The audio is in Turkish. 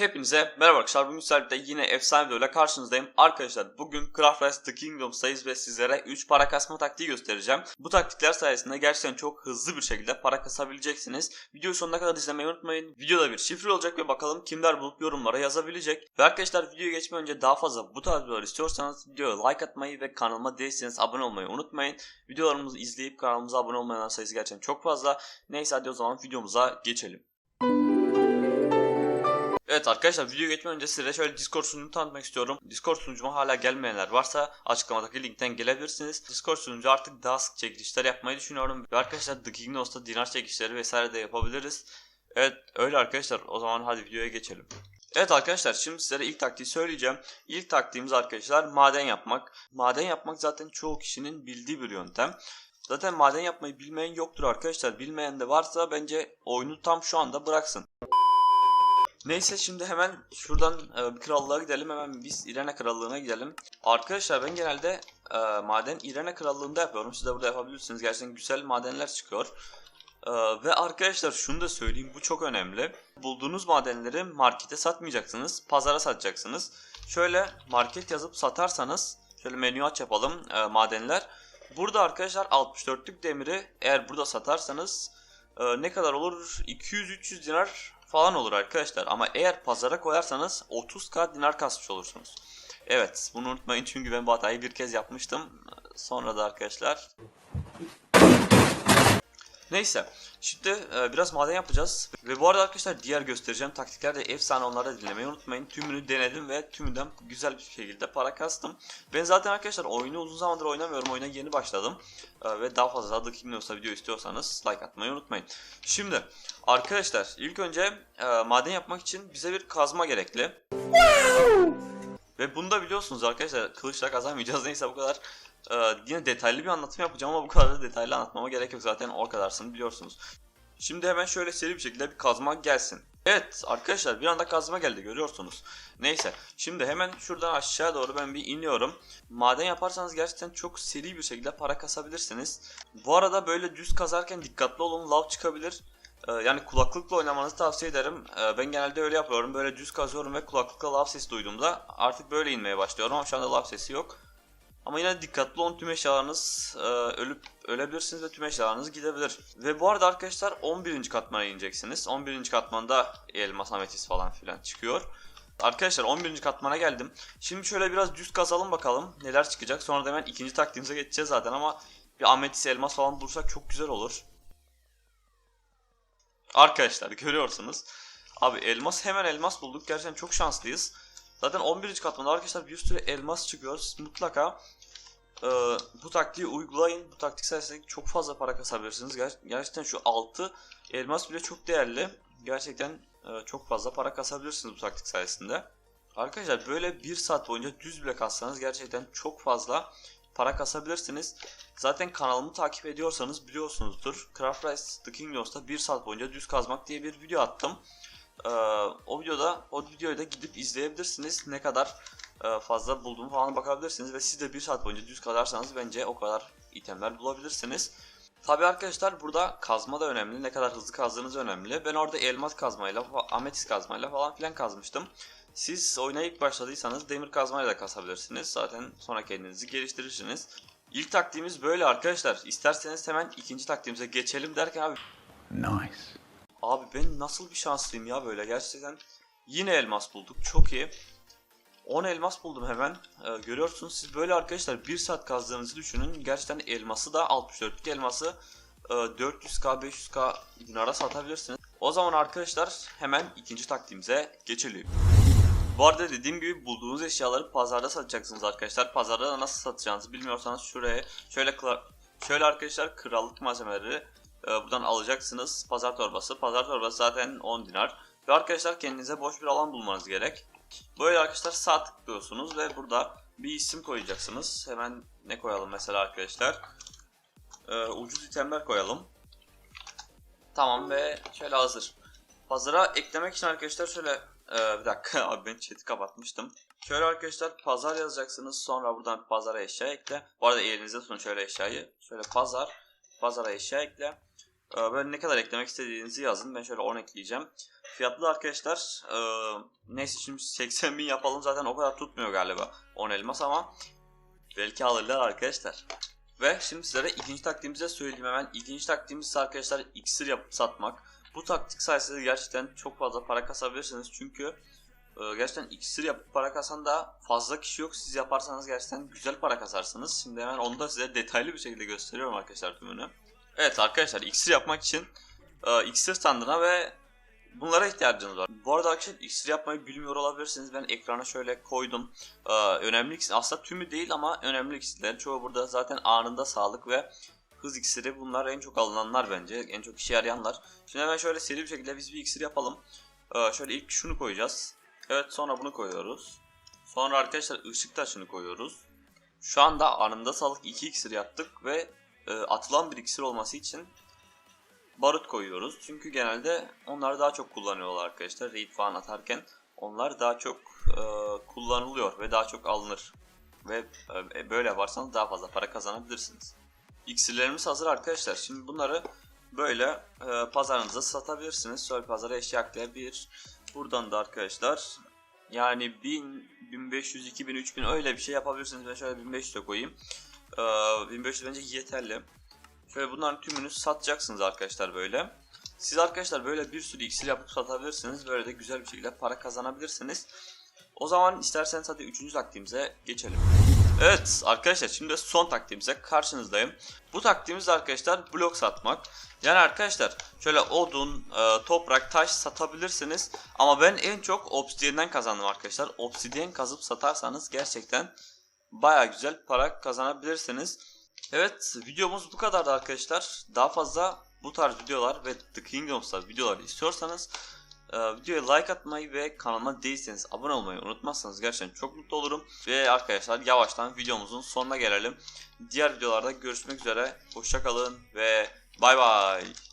Hepinize merhaba arkadaşlar. Bugün sizlerle yine efsane videoyla karşınızdayım. Arkadaşlar bugün Craft Rise The Kingdoms'tayız ve sizlere 3 para kasma taktiği göstereceğim. Bu taktikler sayesinde gerçekten çok hızlı bir şekilde para kasabileceksiniz. Videoyu sonuna kadar izlemeyi unutmayın. Videoda bir şifre olacak ve bakalım kimler bulup yorumlara yazabilecek. Ve arkadaşlar videoya geçmeden önce daha fazla bu tarz videolar istiyorsanız videoya like atmayı ve kanalıma değilseniz abone olmayı unutmayın. Videolarımızı izleyip kanalımıza abone olmayanlar sayısı gerçekten çok fazla. Neyse hadi o zaman videomuza geçelim. Evet arkadaşlar video geçmeden önce size şöyle Discord sunucumu tanıtmak istiyorum. Discord sunucuma hala gelmeyenler varsa açıklamadaki linkten gelebilirsiniz. Discord sunucu artık daha sık çekilişler yapmayı düşünüyorum. Ve arkadaşlar The Kingdoms'ta dinar çekilişleri vesaire de yapabiliriz. Evet öyle arkadaşlar o zaman hadi videoya geçelim. Evet arkadaşlar şimdi sizlere ilk taktiği söyleyeceğim. İlk taktiğimiz arkadaşlar maden yapmak. Maden yapmak zaten çoğu kişinin bildiği bir yöntem. Zaten maden yapmayı bilmeyen yoktur arkadaşlar. Bilmeyen de varsa bence oyunu tam şu anda bıraksın. Neyse şimdi hemen şuradan e, krallığa gidelim. Hemen biz İrene krallığına gidelim. Arkadaşlar ben genelde e, maden İrene krallığında yapıyorum. Siz de burada yapabilirsiniz. Gerçekten güzel madenler çıkıyor. E, ve arkadaşlar şunu da söyleyeyim. Bu çok önemli. Bulduğunuz madenleri markete satmayacaksınız. Pazara satacaksınız. Şöyle market yazıp satarsanız şöyle menü aç yapalım e, madenler. Burada arkadaşlar 64'lük demiri eğer burada satarsanız e, ne kadar olur? 200-300 dinar falan olur arkadaşlar. Ama eğer pazara koyarsanız 30k dinar kasmış olursunuz. Evet bunu unutmayın çünkü ben bu hatayı bir kez yapmıştım. Sonra da arkadaşlar. Neyse şimdi e, biraz maden yapacağız. Ve bu arada arkadaşlar diğer göstereceğim taktikler de efsane onları da dinlemeyi unutmayın. Tümünü denedim ve tümünden güzel bir şekilde para kastım. Ben zaten arkadaşlar oyunu uzun zamandır oynamıyorum. Oyuna yeni başladım. E, ve daha fazla The Kingdoms'a video istiyorsanız like atmayı unutmayın. Şimdi arkadaşlar ilk önce e, maden yapmak için bize bir kazma gerekli. Ve bunu da biliyorsunuz arkadaşlar kılıçla kazanmayacağız neyse bu kadar ee, yine detaylı bir anlatım yapacağım ama bu kadar da detaylı anlatmama gerek yok zaten o kadarsını biliyorsunuz. Şimdi hemen şöyle seri bir şekilde bir kazma gelsin. Evet arkadaşlar bir anda kazma geldi görüyorsunuz. Neyse şimdi hemen şuradan aşağı doğru ben bir iniyorum. Maden yaparsanız gerçekten çok seri bir şekilde para kasabilirsiniz. Bu arada böyle düz kazarken dikkatli olun lav çıkabilir. Ee, yani kulaklıkla oynamanızı tavsiye ederim. Ee, ben genelde öyle yapıyorum. Böyle düz kazıyorum ve kulaklıkla lav sesi duyduğumda artık böyle inmeye başlıyorum ama şu anda lav sesi yok. Ama yine dikkatli olun tüm eşyalarınız e, ölüp ölebilirsiniz ve tüm eşyalarınız gidebilir. Ve bu arada arkadaşlar 11. katmana ineceksiniz. 11. katmanda elmas, ametist falan filan çıkıyor. Arkadaşlar 11. katmana geldim. Şimdi şöyle biraz düz kazalım bakalım neler çıkacak. Sonra da hemen ikinci taktiğimize geçeceğiz zaten ama bir ametist elmas falan bulursak çok güzel olur. Arkadaşlar görüyorsunuz. Abi elmas hemen elmas bulduk. Gerçekten çok şanslıyız. Zaten 11. katmanda arkadaşlar bir sürü elmas çıkıyor. Siz mutlaka e, bu taktiği uygulayın. Bu taktik sayesinde çok fazla para kasabilirsiniz. Ger gerçekten şu 6 elmas bile çok değerli. Gerçekten e, çok fazla para kasabilirsiniz bu taktik sayesinde. Arkadaşlar böyle bir saat boyunca düz bile kassanız gerçekten çok fazla para kasabilirsiniz. Zaten kanalımı takip ediyorsanız biliyorsunuzdur. Craft Rise The Kingdoms'ta bir saat boyunca düz kazmak diye bir video attım. Ee, o videoda o videoyu da gidip izleyebilirsiniz. Ne kadar e, fazla bulduğumu falan bakabilirsiniz ve siz de bir saat boyunca düz kazarsanız bence o kadar itemler bulabilirsiniz. Tabi arkadaşlar burada kazma da önemli. Ne kadar hızlı kazdığınız önemli. Ben orada elmas kazmayla, ametist kazmayla falan filan kazmıştım. Siz oyuna ilk başladıysanız demir kazmayla da kasabilirsiniz. Zaten sonra kendinizi geliştirirsiniz. İlk taktiğimiz böyle arkadaşlar. İsterseniz hemen ikinci taktiğimize geçelim derken abi. Nice. Abi ben nasıl bir şanslıyım ya böyle gerçekten. Yine elmas bulduk çok iyi. 10 elmas buldum hemen. Ee, görüyorsunuz siz böyle arkadaşlar 1 saat kazdığınızı düşünün. Gerçekten elması da 64'lük elması e, 400k 500k dinara satabilirsiniz. O zaman arkadaşlar hemen ikinci taktiğimize geçelim. Bu arada dediğim gibi bulduğunuz eşyaları pazarda satacaksınız arkadaşlar. Pazarda da nasıl satacağınızı bilmiyorsanız şuraya şöyle şöyle arkadaşlar krallık malzemeleri buradan alacaksınız. Pazar torbası. Pazar torbası zaten 10 dinar. Ve arkadaşlar kendinize boş bir alan bulmanız gerek. Böyle arkadaşlar sağ tıklıyorsunuz ve burada bir isim koyacaksınız. Hemen ne koyalım mesela arkadaşlar? Ee, ucuz itemler koyalım. Tamam ve şöyle hazır. Pazara eklemek için arkadaşlar şöyle e, bir dakika abi ben chat'i kapatmıştım. Şöyle arkadaşlar pazar yazacaksınız. Sonra buradan pazara eşya ekle. Bu arada elinizde tutun şöyle eşyayı. Şöyle pazar. Pazara eşya ekle. Ee, ben ne kadar eklemek istediğinizi yazın. Ben şöyle 10 ekleyeceğim. Fiyatlı arkadaşlar e, neyse şimdi 80 bin yapalım zaten o kadar tutmuyor galiba 10 elmas ama belki alırlar arkadaşlar. Ve şimdi sizlere ikinci taktiğimize söyleyeyim hemen. İkinci taktiğimiz arkadaşlar iksir yapıp satmak. Bu taktik sayesinde gerçekten çok fazla para kasabilirsiniz. Çünkü e, gerçekten iksir yapıp para kasan da fazla kişi yok. Siz yaparsanız gerçekten güzel para kasarsınız. Şimdi hemen onu da size detaylı bir şekilde gösteriyorum arkadaşlar tümünü. Evet arkadaşlar iksir yapmak için e, iksir standına ve bunlara ihtiyacınız var. Bu arada arkadaşlar iksir yapmayı bilmiyor olabilirsiniz. Ben ekrana şöyle koydum. E, önemli iksir aslında tümü değil ama önemli iksirler. Çoğu burada zaten anında sağlık ve hız iksiri bunlar en çok alınanlar bence. En çok işe yarayanlar. Şimdi hemen şöyle seri bir şekilde biz bir iksir yapalım. E, şöyle ilk şunu koyacağız. Evet sonra bunu koyuyoruz. Sonra arkadaşlar ışık taşını koyuyoruz. Şu anda anında sağlık 2 iksir yaptık ve e, atılan bir iksir olması için barut koyuyoruz. Çünkü genelde onlar daha çok kullanıyorlar arkadaşlar. Raid falan atarken onlar daha çok e, kullanılıyor ve daha çok alınır. Ve e, böyle yaparsanız daha fazla para kazanabilirsiniz. İksirlerimiz hazır arkadaşlar. Şimdi bunları böyle e, pazarınıza satabilirsiniz. Sonra pazara eşya ekleyebilir. Buradan da arkadaşlar yani 1000, 1500, 2000, 3000 öyle bir şey yapabilirsiniz. Ben şöyle 1500'e koyayım. Ee, 1500 bence yeterli. Şöyle bunların tümünü satacaksınız arkadaşlar böyle. Siz arkadaşlar böyle bir sürü iksir yapıp satabilirsiniz. Böyle de güzel bir şekilde para kazanabilirsiniz. O zaman isterseniz hadi 3. taktiğimize geçelim. Evet arkadaşlar şimdi son taktiğimize karşınızdayım. Bu taktiğimiz arkadaşlar blok satmak. Yani arkadaşlar şöyle odun, e, toprak, taş satabilirsiniz. Ama ben en çok obsidiyenden kazandım arkadaşlar. Obsidiyen kazıp satarsanız gerçekten baya güzel para kazanabilirsiniz. Evet videomuz bu kadardı arkadaşlar. Daha fazla bu tarz videolar ve The Kingdoms'ta videolar istiyorsanız e, videoya like atmayı ve kanalıma değilseniz abone olmayı unutmazsanız gerçekten çok mutlu olurum. Ve arkadaşlar yavaştan videomuzun sonuna gelelim. Diğer videolarda görüşmek üzere. Hoşçakalın ve bay bay.